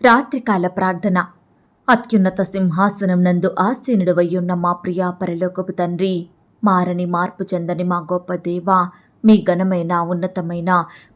రాత్రికాల ప్రార్థన. అత్యున్నత సింహాసనం నందు ఆసీనుడవయ్యున్న మా ప్రియా పరలోకపు తండ్రి మారని మార్పు చెందని మా గొప్ప దేవ మీ ఘనమైన ఉన్నతమైన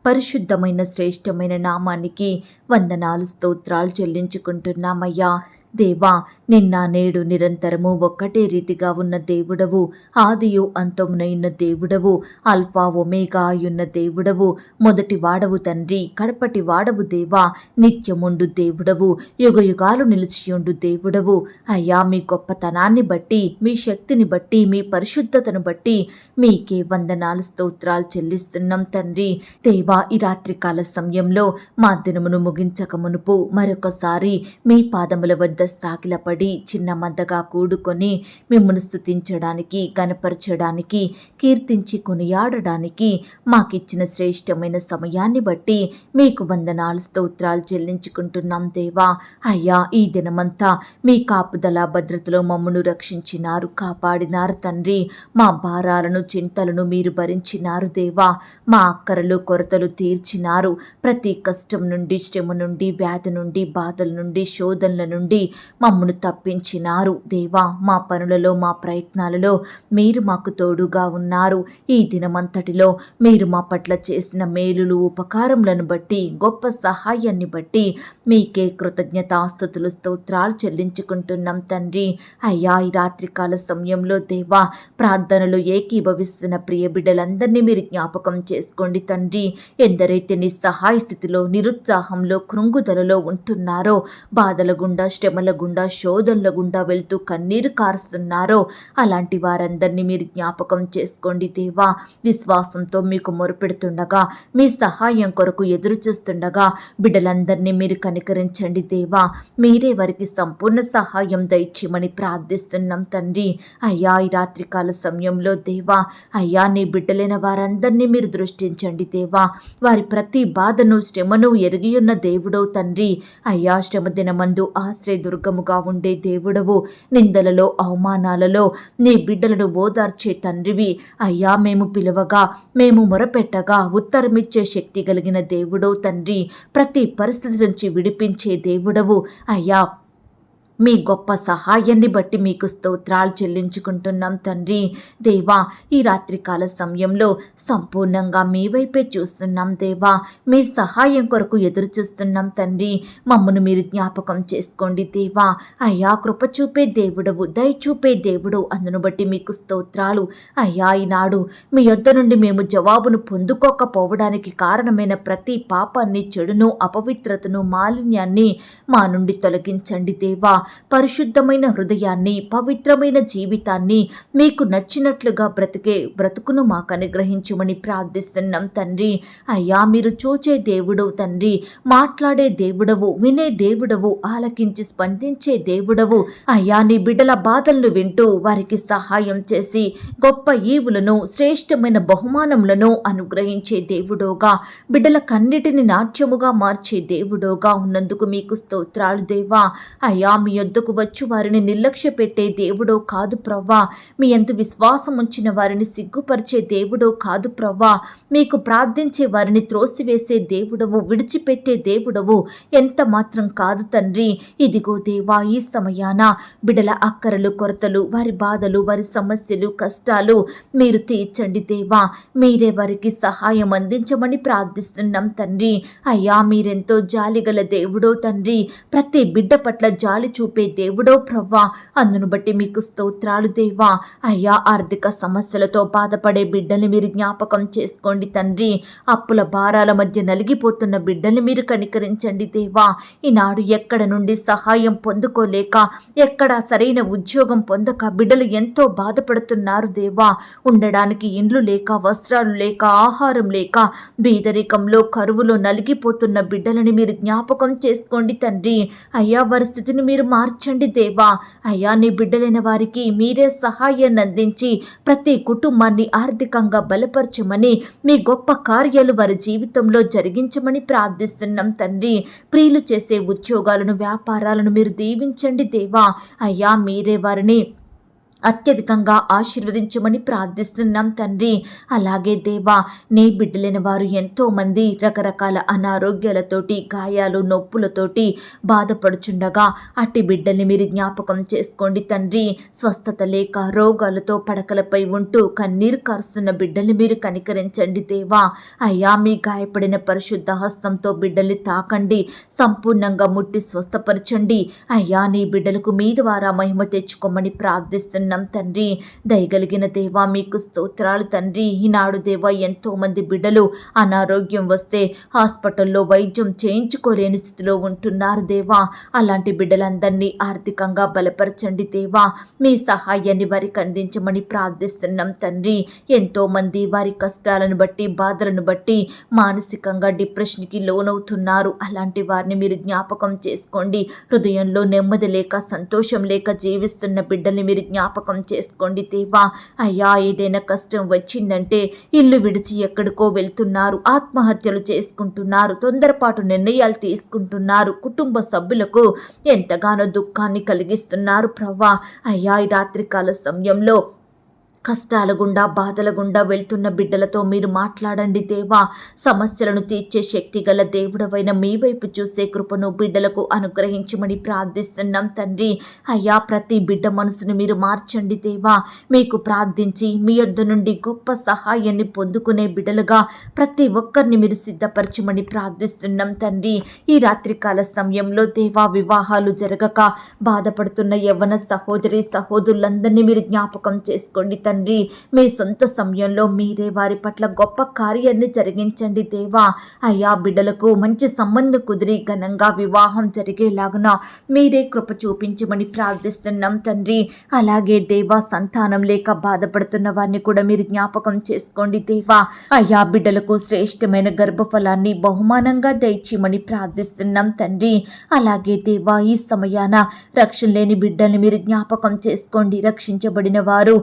పరిశుద్ధమైన శ్రేష్టమైన నామానికి వందనాలు స్తోత్రాలు చెల్లించుకుంటున్నామయ్యా. దేవా నిన్న నేడు నిరంతరము ఒక్కటే రీతిగా ఉన్న దేవుడవు ఆదియు అంతమునైన దేవుడవు అల్ఫా ఒమేగా అయ్యున్న దేవుడవు మొదటి వాడవు తండ్రి కడపటి వాడవు దేవా నిత్యముండు దేవుడవు యుగయుగాలు నిలిచియుండు దేవుడవు. అయ్యా మీ గొప్పతనాన్ని బట్టి మీ శక్తిని బట్టి మీ పరిశుద్ధతను బట్టి మీకే వందనాలు స్తోత్రాలు చెల్లిస్తున్నాం తండ్రి. దేవా ఈ రాత్రికాల సమయంలో మా దినమును ముగించక మునుపు మరొకసారి మీ పాదముల వద్ద సాగిలపడి చిన్న మందగా కూడుకొని మిమ్మల్ని స్తుతించడానికి కనపరచడానికి కీర్తించి కొనియాడడానికి మాకిచ్చిన శ్రేష్టమైన సమయాన్ని బట్టి మీకు వందనాలు స్తోత్రాలు చెల్లించుకుంటున్నాం దేవా. అయ్యా ఈ దినమంతా మీ కాపుదల భద్రతలో మమ్మను రక్షించినారు కాపాడినారు తండ్రి. మా భారాలను చింతలను మీరు భరించినారు దేవా. మా అక్కరలు కొరతలు తీర్చినారు. ప్రతి కష్టం నుండి శ్రమ నుండి వ్యాధి నుండి బాధల నుండి శోధనల నుండి మమ్మను తప్పించినారు. దేవా మా పనులలో మా ప్రయత్నాలలో మీరు మాకు తోడుగా ఉన్నారు. ఈ దినమంతటిలో మీరు మా పట్ల చేసిన మేలులు ఉపకారములను బట్టి గొప్ప సహాయాన్ని బట్టి మీకే కృతజ్ఞతాస్థుతులు స్తోత్రాలు చెల్లించుకుంటున్నాం తండ్రి. అయ్యా ఈ రాత్రికాల సమయంలో దేవా ప్రార్థనలు ఏకీభవిస్తున్న ప్రియ బిడ్డలందరినీ మీరు జ్ఞాపకం చేసుకోండి తండ్రి. ఎందరైతే నిస్సహాయ స్థితిలో నిరుత్సాహంలో కృంగుదలలో ఉంటున్నారో బాధల గుండా శ్రమల గుండా శోధనల గుండా వెళ్తూ కన్నీరు కారుస్తున్నారో అలాంటి వారందరినీ మీరు జ్ఞాపకం చేసుకోండి దేవా. విశ్వాసంతో మీకు మొరుపెడుతుండగా మీ సహాయం కొరకు ఎదురు చూస్తుండగా బిడ్డలందరినీ మీరు కనికరించండి దేవా. మీరే వారికి సంపూర్ణ సహాయం దయచేయమని ప్రార్థిస్తున్నాం తండ్రి. అయ్యా ఈ రాత్రికాల సమయంలో దేవా అయ్యా నీ బిడ్డలైన వారందరినీ మీరు దృష్టించండి దేవా. వారి ప్రతి బాధను శ్రమను ఎరిగియున్న దేవుడవు తండ్రి. అయ్యా శ్రమ దినమందు ఆశ్రయ దుర్గముగా ఉండే దేవుడవు. నిందలలో అవమానాలలో నీ బిడ్డలను ఓదార్చే తండ్రివి. అయ్యా మేము పిలవగా మేము మొరపెట్టగా ఉత్తరమిచ్చే శక్తి కలిగిన దేవుడవు తండ్రి. ప్రతి పరిస్థితి నుంచి విడిపించే దేవుడవు. అయ్యా మీ గొప్ప సహాయాన్ని బట్టి మీకు స్తోత్రాలు చెల్లించుకుంటున్నాం తండ్రి. దేవా ఈ రాత్రికాల సమయంలో సంపూర్ణంగా మీ వైపే చూస్తున్నాం దేవా. మీ సహాయం కొరకు ఎదురు చూస్తున్నాం తండ్రి. మమ్మను మీరు జ్ఞాపకం చేసుకోండి దేవా. అయ్యా కృప చూపే దేవుడవు దయ చూపే దేవుడు. అందును బట్టి మీకు స్తోత్రాలు. అయ్యా ఈనాడు మీ యొద్ద నుండి మేము జవాబును పొందుకోకపోవడానికి కారణమైన ప్రతి పాపాన్ని చెడును అపవిత్రతను మాలిన్యాన్ని మా నుండి తొలగించండి దేవా. పరిశుద్ధమైన హృదయాన్ని పవిత్రమైన జీవితాన్ని మీకు నచ్చినట్లుగా బ్రతికే బ్రతుకును మాకు అనుగ్రహించమని ప్రార్థిస్తున్నాం తండ్రి. అయ్యా మీరు చూచే దేవుడవు తండ్రి మాట్లాడే దేవుడవు వినే దేవుడవు ఆలకించి స్పందించే దేవుడవు. అయ్యా నీ బిడ్డల బాధలను వింటూ వారికి సహాయం చేసి గొప్ప ఈవులను శ్రేష్టమైన బహుమానములను అనుగ్రహించే దేవుడోగా బిడ్డల కన్నిటిని నాట్యముగా మార్చే దేవుడోగా ఉన్నందుకు మీకు స్తోత్రాలు దేవా. అయ్యా మీ యొద్దకు వచ్చి వారిని నిర్లక్ష్య పెట్టే దేవుడో కాదు ప్రవ్వా. మీ ఎంత విశ్వాసం ఉంచిన వారిని సిగ్గుపరిచే దేవుడో కాదు ప్రవ్వా. మీకు ప్రార్థించే వారిని త్రోసివేసే దేవుడవు విడిచిపెట్టే దేవుడవు ఎంత మాత్రం కాదు తండ్రి. ఇదిగో దేవా ఈ సమయాన బిడల అక్కరలు కొరతలు వారి బాధలు వారి సమస్యలు కష్టాలు మీరు తీర్చండి దేవా. మీరే వారికి సహాయం అందించమని ప్రార్థిస్తున్నాం తండ్రి. అయ్యా మీరెంతో జాలిగల దేవుడో తండ్రి. ప్రతి బిడ్డ పట్ల జాలి చూపే దేవుడో ప్రవ్వా. అందును బట్టి మీకు స్తోత్రాలు దేవా. అయ్యా ఆర్థిక సమస్యలతో బాధపడే బిడ్డల్ని మీరు జ్ఞాపకం చేసుకోండి తండ్రి. అప్పుల భారాల మధ్య నలిగిపోతున్న బిడ్డల్ని మీరు కనికరించండి దేవా. ఈనాడు ఎక్కడ నుండి సహాయం పొందుకోలేక ఎక్కడ సరైన ఉద్యోగం పొందక బిడ్డలు ఎంతో బాధపడుతున్నారు దేవా. ఉండడానికి ఇండ్లు లేక వస్త్రాలు లేక ఆహారం లేక బీదరికంలో కరువులో నలిగిపోతున్న బిడ్డలని మీరు జ్ఞాపకం చేసుకోండి తండ్రి. అయ్యా వారి స్థితిని మీరు మార్చండి దేవా. అయ్యా నీ బిడ్డలైన వారికి మీరే సహాయాన్ని అందించి ప్రతి కుటుంబాన్ని ఆర్థికంగా బలపరచమని మీ గొప్ప కార్యాలు వారి జీవితంలో జరిగించమని ప్రార్థిస్తున్నాం తండ్రి. ప్రియులు చేసే ఉద్యోగాలను వ్యాపారాలను మీరు దీవించండి దేవా. అయ్యా మీరే వారిని అత్యధికంగా ఆశీర్వదించమని ప్రార్థిస్తున్నాం తండ్రి. అలాగే దేవా నీ బిడ్డలైన వారు ఎంతో మంది రకరకాల అనారోగ్యాలతోటి గాయాలు నొప్పులతోటి బాధపడుచుండగా అట్టి బిడ్డల్ని మీరు జ్ఞాపకం చేసుకోండి తండ్రి. స్వస్థత లేక రోగాలతో పడకలపై ఉంటూ కన్నీరు కారుస్తున్న బిడ్డల్ని మీరు కనికరించండి దేవా. అయ్యా మీ గాయపడిన పరిశుద్ధ హస్తంతో బిడ్డల్ని తాకండి సంపూర్ణంగా ముట్టి స్వస్థపరచండి. అయ్యా నీ బిడ్డలకు మీ ద్వారా మహిమ తెచ్చుకోమని ప్రార్థిస్తున్నాం తండ్రి. దయగలిగిన దేవా మీకు స్తోత్రాలు తండ్రి. ఈనాడు దేవా ఎంతో మంది బిడ్డలు అనారోగ్యం వస్తే హాస్పిటల్లో వైద్యం చేయించుకోలేని స్థితిలో ఉంటున్నారు దేవా. అలాంటి బిడ్డలందరినీ ఆర్థికంగా బలపరచండి దేవా. మీ సహాయాన్ని వారికి అందించమని ప్రార్థిస్తున్నాం తండ్రి. ఎంతో మంది వారి కష్టాలను బట్టి బాధలను బట్టి మానసికంగా డిప్రెషన్కి లోనవుతున్నారు. అలాంటి వారిని మీరు జ్ఞాపకం చేసుకోండి. హృదయంలో నెమ్మది లేక సంతోషం లేక జీవిస్తున్న బిడ్డల్ని మీరు జ్ఞాపకం చేసుకోండి దేవా. అయ్యా ఏదైనా కష్టం వచ్చిందంటే ఇల్లు విడిచి ఎక్కడికో వెళ్తున్నారు. ఆత్మహత్యలు చేసుకుంటున్నారు. తొందరపాటు నిర్ణయాలు తీసుకుంటున్నారు. కుటుంబ సభ్యులకు ఎంతగానో దుఃఖాన్ని కలిగిస్తున్నారు. ప్రవ్వా అయ్యా ఈ రాత్రికాల సమయంలో కష్టాల గుండా బాధల గుండా వెళ్తున్న బిడ్డలతో మీరు మాట్లాడండి దేవా. సమస్యలను తీర్చే శక్తి గల దేవుడవైన మీ వైపు చూసే కృపను బిడ్డలకు అనుగ్రహించమని ప్రార్థిస్తున్నాం తండ్రి. అయ్యా ప్రతి బిడ్డ మనసును మీరు మార్చండి దేవా. మీకు ప్రార్థించి మీ యొద్ద నుండి గొప్ప సహాయాన్ని పొందుకునే బిడ్డలుగా ప్రతి ఒక్కరిని మీరు సిద్ధపరచమని ప్రార్థిస్తున్నాం తండ్రి. ఈ రాత్రికాల సమయంలో దేవా వివాహాలు జరగక బాధపడుతున్న యవ్వన సహోదరి సహోదరులందరినీ మీరు జ్ఞాపకం చేసుకోండి తండ్రి. తండ్రి మీ సొంత సమయంలో మీరే వారి పట్ల గొప్ప కార్యాన్ని జరిగించండి దేవా. అయ్యా బిడ్డలకు మంచి సంబంధం కుదిరి ఘనంగా వివాహం జరిగేలాగున మీరే కృప చూపించమని ప్రార్థిస్తున్నాం తండ్రి. అలాగే దేవా సంతానం లేక బాధపడుతున్న వారిని కూడా మీరు జ్ఞాపకం చేసుకోండి దేవా. అయ్యా బిడ్డలకు శ్రేష్టమైన గర్భఫలాన్ని బహుమానంగా దయచేయమని ప్రార్థిస్తున్నాం తండ్రి. అలాగే దేవా ఈ సమయాన రక్షణ లేని బిడ్డల్ని మీరు జ్ఞాపకం చేసుకోండి. రక్షించబడిన వారు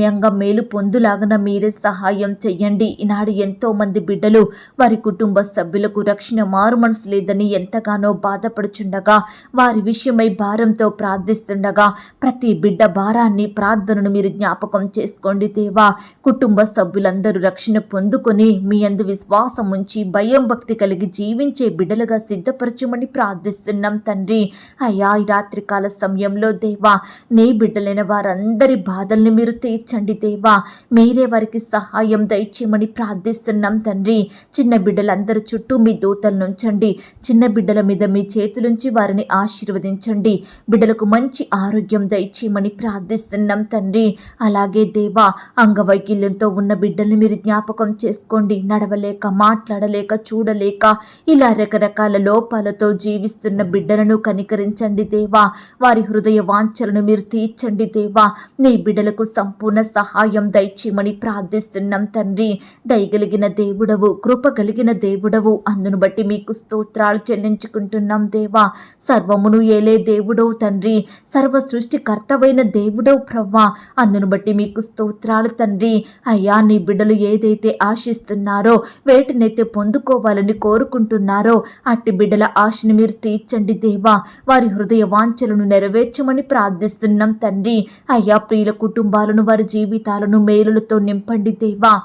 ఆత్మీయంగా మేలు పొందులాగన మీరే సహాయం చెయ్యండి. ఈనాడు ఎంతో మంది బిడ్డలు వారి కుటుంబ సభ్యులకు రక్షణ మారు మనసు లేదని ఎంతగానో బాధపడుచుండగా వారి విషయమై భారంతో ప్రార్థిస్తుండగా ప్రతి బిడ్డ భారాన్ని ప్రార్థనను మీరు జ్ఞాపకం చేసుకోండి దేవా. కుటుంబ సభ్యులందరూ రక్షణ పొందుకొని మీ అందు విశ్వాసం ఉంచి భయం భక్తి కలిగి జీవించే బిడ్డలుగా సిద్ధపరచమని ప్రార్థిస్తున్నాం తండ్రి. అయ్యా ఈ రాత్రికాల సమయంలో దేవా నీ బిడ్డలైన వారందరి బాధల్ని మీరు తీర్చండి దేవా. మీరే వారికి సహాయం దయచేయమని ప్రార్థిస్తున్నాం తండ్రి. చిన్న బిడ్డలందరి చుట్టూ మీ దూతలు నుంచండి. చిన్న బిడ్డల మీద మీ చేతులుంచి వారిని ఆశీర్వదించండి. బిడ్డలకు మంచి ఆరోగ్యం దయచేయమని ప్రార్థిస్తున్నాం తండ్రి. అలాగే దేవా అంగవైకల్యంతో ఉన్న బిడ్డల్ని మీరు జ్ఞాపకం చేసుకోండి. నడవలేక మాట్లాడలేక చూడలేక ఇలా రకరకాల లోపాలతో జీవిస్తున్న బిడ్డలను కనికరించండి దేవా. వారి హృదయ వాంఛలను మీరు తీర్చండి దేవా. నీ బిడ్డలకు సంపూర్ణ సహాయం దయచేయమని ప్రార్థిస్తున్నాం తండ్రి. దయగలిగిన దేవుడవు కృప కలిగిన దేవుడవు. అందును బట్టి మీకు స్తోత్రాలు చెల్లించుకుంటున్నాం దేవా. సర్వమును ఏలే దేవుడవు తండ్రి. సర్వ సృష్టికర్తవైన దేవుడవు ప్రవ్వా. అందును బట్టి మీకు స్తోత్రాలు తండ్రి. అయ్యా నీ బిడ్డలు ఏదైతే ఆశిస్తున్నారో వేటినైతే పొందుకోవాలని కోరుకుంటున్నారో అట్టి బిడ్డల ఆశని మీరు తీర్చండి దేవా. వారి హృదయ వాంఛలను నెరవేర్చమని ప్రార్థిస్తున్నాం తండ్రి. అయ్యా ప్రియుల కుటుంబాలను వారి జీవితాలను మేలులతో నింపండి దేవా.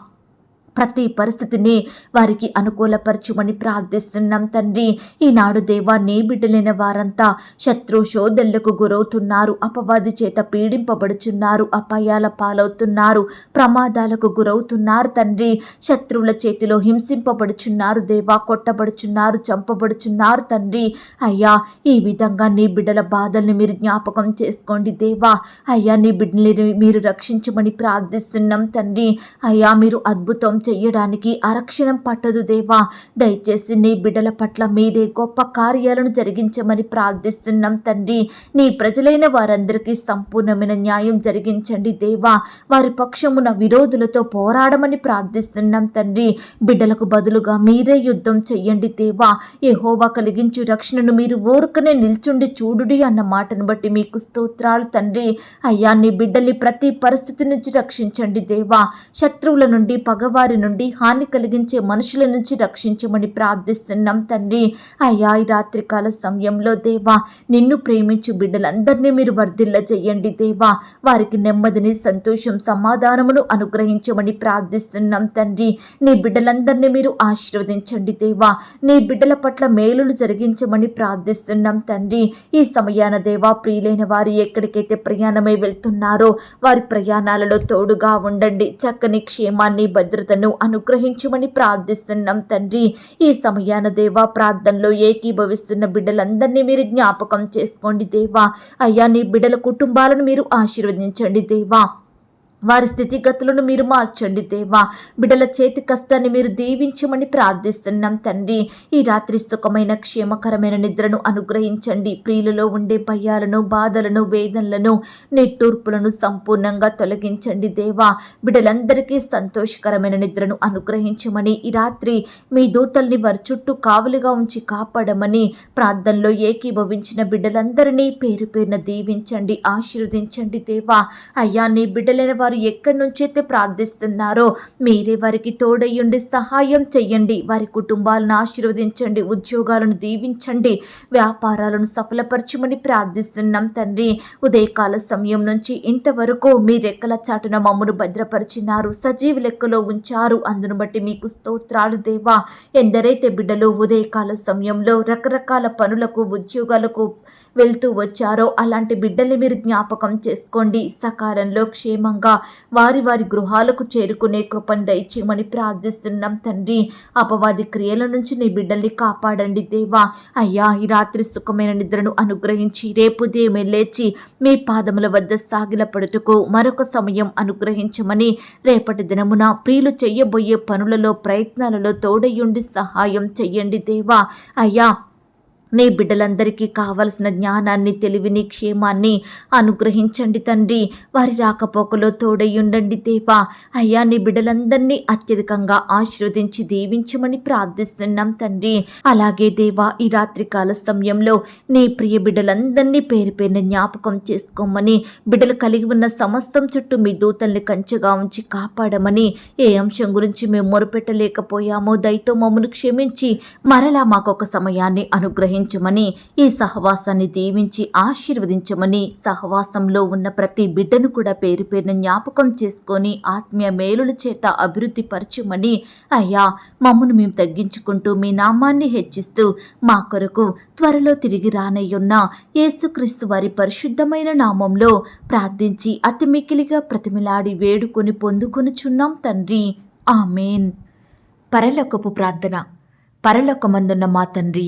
ప్రతి పరిస్థితిని వారికి అనుకూలపరచుమని ప్రార్థిస్తున్నాం తండ్రి. ఈనాడు దేవా నీ బిడ్డలైన వారంతా శత్రు శోధనలకు గురవుతున్నారు. అపవాది చేత పీడింపబడుచున్నారు. అపాయాల పాలవుతున్నారు. ప్రమాదాలకు గురవుతున్నారు తండ్రి. శత్రువుల చేతిలో హింసింపబడుచున్నారు. దేవా కొట్టబడుచున్నారు. చంపబడుచున్నారు తండ్రి. అయ్యా ఈ విధంగా నీ బిడ్డల బాధల్ని మీరు జ్ఞాపకం చేసుకోండి దేవా. అయ్యా నీ బిడ్డని మీరు రక్షించమని ప్రార్థిస్తున్నాం తండ్రి. అయ్యా మీరు అద్భుతం చెయ్యడానికి అరక్షణం పట్టదు దేవా. దయచేసి నీ బిడ్డల పట్ల మీరే గొప్ప కార్యాలను జరిగించమని ప్రార్థిస్తున్నాం తండ్రి. నీ ప్రజలైన వారందరికీ సంపూర్ణమైన న్యాయం జరిగించండి దేవా. వారి పక్షమున విరోధులతో పోరాడమని ప్రార్థిస్తున్నాం తండ్రి. బిడ్డలకు బదులుగా మీరే యుద్ధం చెయ్యండి దేవా. ఏహోవా కలిగించు రక్షణను మీరు ఊరుకనే నిల్చుండి చూడుడి అన్న మాటను బట్టి మీకు స్తోత్రాలు తండ్రి. అయ్యా నీ బిడ్డల్ని ప్రతి పరిస్థితి నుంచి రక్షించండి దేవా. శత్రువుల నుండి పగవారి వారి నుండి హాని కలిగించే మనుషుల నుంచి రక్షించమని ప్రార్థిస్తున్నాం తండ్రి. అయ్యా ఈ రాత్రికాల సమయంలో దేవా నిన్ను ప్రేమించు బిడ్డలందరినీ మీరు వర్ధిల్ల చెయ్యండి దేవా. వారికి నెమ్మదిని సంతోషం సమాధానమును అనుగ్రహించమని ప్రార్థిస్తున్నాం తండ్రి. నీ బిడ్డలందరినీ మీరు ఆశీర్వదించండి దేవా. నీ బిడ్డల పట్ల మేలులు జరిగించమని ప్రార్థిస్తున్నాం తండ్రి. ఈ సమయాన దేవా ప్రియులైన వారు ఎక్కడికైతే ప్రయాణమై వెళ్తున్నారో వారి ప్రయాణాలలో తోడుగా ఉండండి. చక్కని క్షేమాన్ని భద్రతను అనుగ్రహించమని ప్రార్థిస్తున్నాం తండ్రి. ఈ సమయాన దేవా ప్రార్థనలో ఏకీభవిస్తున్న బిడ్డలందరినీ మీరు జ్ఞాపకం చేసుకోండి దేవా. అయ్యా నీ బిడ్డల కుటుంబాలను మీరు ఆశీర్వదించండి దేవా. వారి స్థితిగతులను మీరు మార్చండి దేవా. బిడ్డల చేతి కష్టాన్ని మీరు దీవించమని ప్రార్థిస్తున్నాం తండ్రి. ఈ రాత్రి సుఖమైన క్షేమకరమైన నిద్రను అనుగ్రహించండి. ప్రియులలో ఉండే భయాలను బాధలను వేదనలను నిట్టూర్పులను సంపూర్ణంగా తొలగించండి దేవా. బిడ్డలందరికీ సంతోషకరమైన నిద్రను అనుగ్రహించమని ఈ రాత్రి మీ దూతల్ని వారి చుట్టూ కావలిగా ఉంచి కాపాడమని ప్రార్థనలో ఏకీభవించిన బిడ్డలందరినీ పేరు పేరున దీవించండి ఆశీర్వదించండి దేవా. అయ్యా నీ బిడ్డలైన వారు ఎక్కడి నుంచైతే ప్రార్థిస్తున్నారో మీరే వారికి తోడయ్యుండి సహాయం చేయండి వారి కుటుంబాలను ఆశీర్వదించండి. ఉద్యోగాలను దీవించండి. వ్యాపారాలను సఫలపరచమని ప్రార్థిస్తున్నాం తండ్రి. ఉదయకాల సమయం నుంచి ఇంతవరకు మీ రెక్కల చాటున మమ్మను భద్రపరిచినారు. సజీవ లెక్కలో ఉంచారు. అందును బట్టి మీకు స్తోత్రాలు దేవా. ఎందరైతే బిడ్డలు ఉదయకాల సమయంలో రకరకాల పనులకు ఉద్యోగాలకు వెళ్తూ వచ్చారో అలాంటి బిడ్డల్ని మీరు జ్ఞాపకం చేసుకోండి. సకాలంలో క్షేమంగా వారి వారి గృహాలకు చేరుకునే కృపను దయచేయమని ప్రార్థిస్తున్నాం తండ్రి. అపవాది క్రియల నుంచి నీ బిడ్డల్ని కాపాడండి దేవా. అయ్యా ఈ రాత్రి సుఖమైన నిద్రను అనుగ్రహించి రేపు దేమే లేచి మీ పాదముల వద్ద సాగిలపడుటకు మరొక సమయం అనుగ్రహించమని రేపటి దినమున ప్రియులు చెయ్యబోయే పనులలో ప్రయత్నాలలో తోడయుండి సహాయం చెయ్యండి దేవా. అయ్యా నీ బిడ్డలందరికీ కావలసిన జ్ఞానాన్ని తెలివిని క్షేమాన్ని అనుగ్రహించండి తండ్రి. వారి రాకపోకలో తోడయ్యుండండి దేవా. అయ్యా నీ బిడ్డలందరినీ అత్యధికంగా ఆశీర్వదించి దీవించమని ప్రార్థిస్తున్నాం తండ్రి. అలాగే దేవా ఈ రాత్రి కాల సమయంలో నీ ప్రియ బిడ్డలందరినీ పేరు పేరున జ్ఞాపకం చేసుకోమని బిడ్డలు కలిగి ఉన్న సమస్తం చుట్టూ మీ దూతల్ని కంచెగా ఉంచి కాపాడమని ఏ అంశం గురించి మేము మొరుపెట్టలేకపోయామో దయతో మమ్మను క్షమించి మరలా మాకొక సమయాన్ని అనుగ్రహించమని ఈ సహవాసాన్ని దీవించి ఆశీర్వదించమని సహవాసంలో ఉన్న ప్రతి బిడ్డను కూడా పేరు పేరున జ్ఞాపకం చేసుకొని ఆత్మీయ మేలుల చేత అభివృద్ధి పరచమని అయ్యా మమ్మను మేము తగ్గించుకుంటూ మీ నామాన్ని హెచ్చిస్తూ మా కొరకు త్వరలో తిరిగి రానయ్యున్న యేసుక్రీస్తు వారి పరిశుద్ధమైన నామంలో ప్రార్థించి అతి మికిలిగా ప్రతిమిలాడి వేడుకొని పొందుకొనుచున్నాం తండ్రి. ఆమెన్. పరలోకపు ప్రార్థన. పరలోకమందున్న మా తండ్రి